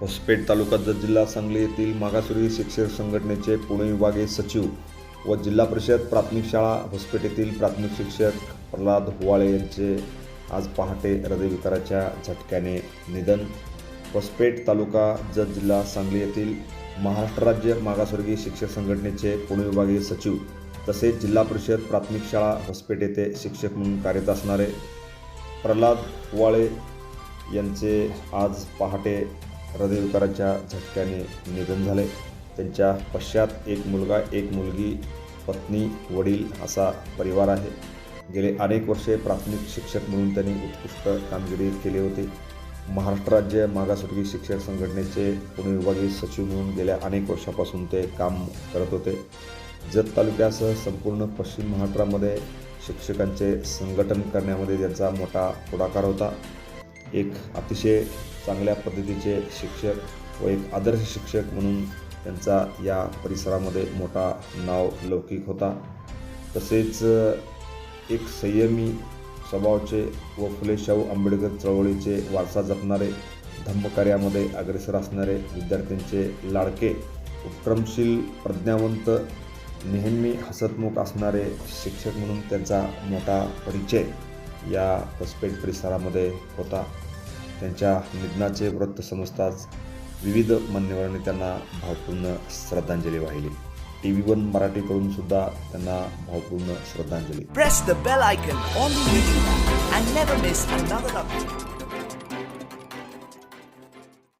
होसपेट तालुका जत जिल्हा सांगली येथील मागासवर्गीय शिक्षक संघटनेचे पुणे विभागीय सचिव व जिल्हा परिषद प्राथमिक शाळा होसपेट येथील प्राथमिक शिक्षक प्रल्हाद हुवाळे यांचे आज पहाटे हृदयविकाराच्या झटक्याने निधन. होसपेट तालुका जत जिल्हा सांगली येथील महाराष्ट्र राज्य मागासवर्गीय शिक्षक संघटनेचे पुणे विभागीय सचिव तसेच जिल्हा परिषद प्राथमिक शाळा होसपेट येथे शिक्षक म्हणून कार्यरत असणारे प्रल्हाद हुवाळे यांचे आज पहाटे हृदयविकाराच्या झटक्याने निधन झाले. त्यांच्या पश्चात एक मुलगा एक मुलगी पत्नी वडील असा परिवार आहे. गेले अनेक वर्षे प्राथमिक शिक्षक म्हणून त्यांनी उत्कृष्ट कामगिरी केली होती. महाराष्ट्र राज्य मागासवर्गीय शिक्षक संघटनेचे पुणे विभागीय सचिव म्हणून गेल्या अनेक वर्षापासून ते काम करत होते. जत तालुक्यासह संपूर्ण पश्चिम महाराष्ट्रामध्ये शिक्षकांचे संघटन करण्यामध्ये त्यांचा मोठा पुढाकार होता. एक अतिशय चांगल्या पद्धतीचे शिक्षक व एक आदर्श शिक्षक म्हणून त्यांचा या परिसरामध्ये मोठा नाव लौकिक होता. तसेच एक संयमी स्वभावचे व फुले शाहू आंबेडकर चळवळीचे वारसा जपणारे धम्मकार्यामध्ये अग्रेसर असणारे विद्यार्थ्यांचे लाडके उपक्रमशील प्रज्ञावंत नेहमी हसतमुख असणारे शिक्षक म्हणून त्यांचा मोठा परिचय. या होसपेठ परिसरामध्ये होता. त्यांच्या निधनाचे वृत्त समजताच विविध मान्यवरांनी त्यांना भावपूर्ण श्रद्धांजली वाहिली. टी व्ही वन मराठीकडून सुद्धा त्यांना भावपूर्ण श्रद्धांजली.